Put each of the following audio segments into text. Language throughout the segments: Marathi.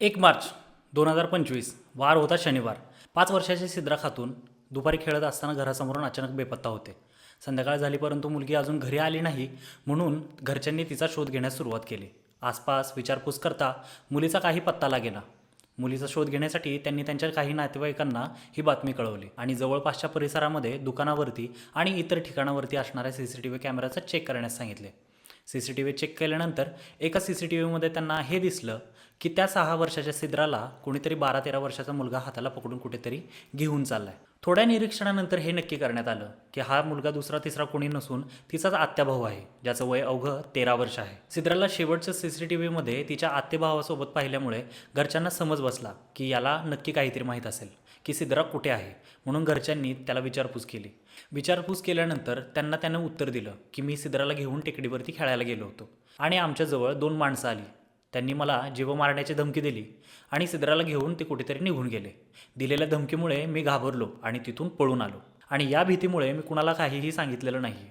एक मार्च दोन हजार पंचवीस वार होता शनिवार. पाच वर्षाची सिद्रा खातून दुपारी खेळत असताना घरासमोरून अचानक बेपत्ता होते. संध्याकाळ झाली परंतु मुलगी अजून घरी आली नाही म्हणून घरच्यांनी तिचा शोध घेण्यास सुरुवात केली. आसपास विचारपूस करता मुलीचा काही पत्ता लागेना. मुलीचा शोध घेण्यासाठी त्यांनी त्यांच्या काही नातेवाईकांना ही बातमी कळवली आणि जवळपासच्या परिसरामध्ये दुकानावरती आणि इतर ठिकाणावरती असणाऱ्या सी सी टी व्ही कॅमेराचा चेक करण्यास सांगितले. C C T V check केल्यानंतर एका सी सी टी व्हीमध्ये त्यांना हे दिसलं की त्या सहा वर्षाच्या सिद्राला कोणीतरी बारा तेरा वर्षाचा मुलगा हाताला पकडून कुठेतरी घेऊन चाललाय. थोड्या निरीक्षणानंतर हे नक्की करण्यात आलं की हा मुलगा दुसरा तिसरा कोणी नसून तिचाच आत्याभाऊ आहे ज्याचं वय अवघं तेरा वर्ष आहे. सिद्राला शेवटच्या सी सी टी व्हीमध्ये तिच्या आत्याभावासोबत पाहिल्यामुळे घरच्यांना समज बसला की याला नक्की काहीतरी माहीत असेल की सिद्रा कुठे आहे म्हणून घरच्यांनी त्याला विचारपूस केली. विचारपूस केल्यानंतर त्यांना त्यानं उत्तर दिलं की मी सिद्राला घेऊन टेकडीवरती खेळायला गेलो होतो आणि आमच्याजवळ दोन माणसं आली. त्यांनी मला जीव मारण्याची धमकी दिली आणि सिद्राला घेऊन ते कुठेतरी निघून गेले. दिलेल्या धमकीमुळे मी घाबरलो आणि तिथून पळून आलो. आणि या भीतीमुळे मी कुणाला काहीही सांगितलेलं नाही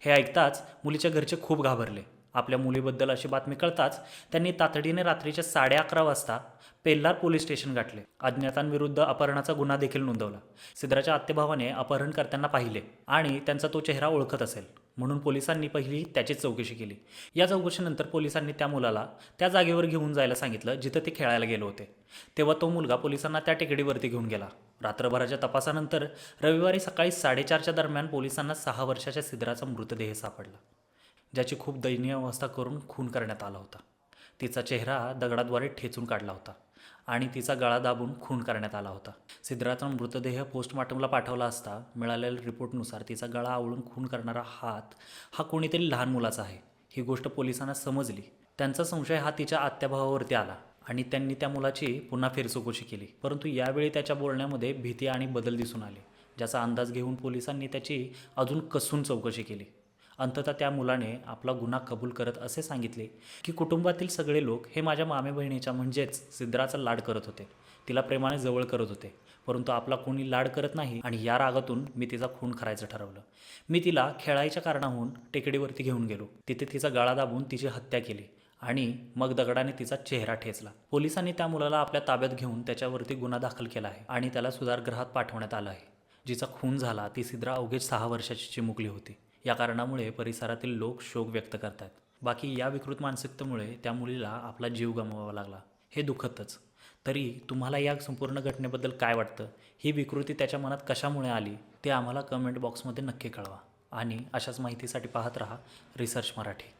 हे ऐकताच मुलीच्या घरचे खूप घाबरले. आपल्या मुलीबद्दल अशी बातमी कळताच त्यांनी तातडीने रात्रीच्या साडे अकरा वाजता पेल्लार पोलीस स्टेशन गाठले. अज्ञातांविरुद्ध अपहरणाचा गुन्हा देखील नोंदवला. सिद्राच्या आत्तेभावाने अपहरणकर्त्यांना पाहिले आणि त्यांचा तो चेहरा ओळखत असेल. म्हणून पोलिसांनी पहिली त्याची चौकशी केली. या चौकशीनंतर पोलिसांनी त्या मुलाला त्या जागेवर घेऊन जायला सांगितलं जिथं ते खेळायला गेले होते. तेव्हा तो मुलगा पोलिसांना त्या टेकडीवरती घेऊन गेला. रात्रभराच्या तपासानंतर रविवारी सकाळी साडेचारच्या दरम्यान पोलिसांना सहा वर्षाच्या सिद्राचा मृतदेह सापडला ज्याची खूप दयनीय अवस्था करून खून करण्यात आला होता. तिचा चेहरा दगडाद्वारे ठेचून काढला होता. आणि तिचा गळा दाबून खून करण्यात आला होता. सिद्धराचा मृतदेह पोस्टमॉर्टमला पाठवला असता मिळालेल्या रिपोर्टनुसार तिचा गळा आवळून खून करणारा हात हा कोणीतरी लहान मुलाचा आहे. ही गोष्ट पोलिसांना समजली. त्यांचा संशय हा तिच्या आत्याभावावरती आला आणि त्यांनी त्या मुलाची पुन्हा फेरचौकशी केली. परंतु यावेळी त्याच्या बोलण्यामध्ये भीती आणि बदल दिसून आले ज्याचा अंदाज घेऊन पोलिसांनी त्याची अजून कसून चौकशी केली. अंततः त्या मुलाने आपला गुन्हा कबूल करत असे सांगितले की कुटुंबातील सगळे लोक हे माझ्या मामे बहिणीच्या म्हणजेच सिद्राचा लाड करत होते. तिला प्रेमाने जवळ करत होते. परंतु आपला कोणी लाड करत नाही आणि या रागातून मी तिचा खून करायचं ठरवलं. मी तिला खेळायच्या कारणाहून टेकडीवरती घेऊन गेलो. तिथे तिचा गळा दाबून तिची हत्या केली आणि मग दगडाने तिचा चेहरा ठेचला. पोलिसांनी त्या मुलाला आपल्या ताब्यात घेऊन त्याच्यावरती गुन्हा दाखल केला आहे आणि त्याला सुधारगृहात पाठवण्यात आलं आहे. जिचा खून झाला ती सिद्रा अवघेच सहा वर्षाची चिमुकली होती. या कारणामुळे परिसरातील लोक शोक व्यक्त करतात. बाकी या विकृत मानसिकतेमुळे त्या मुलीला आपला जीव गमवावा लागला. हे दुःखदच तरी तुम्हाला या संपूर्ण घटनेबद्दल काय वाटतं? ही विकृती त्याच्या मनात कशामुळे आली? ते आम्हाला कमेंट बॉक्समध्ये नक्की कळवा. आणि अशाच माहितीसाठी पाहत रहा रिसर्च मराठी.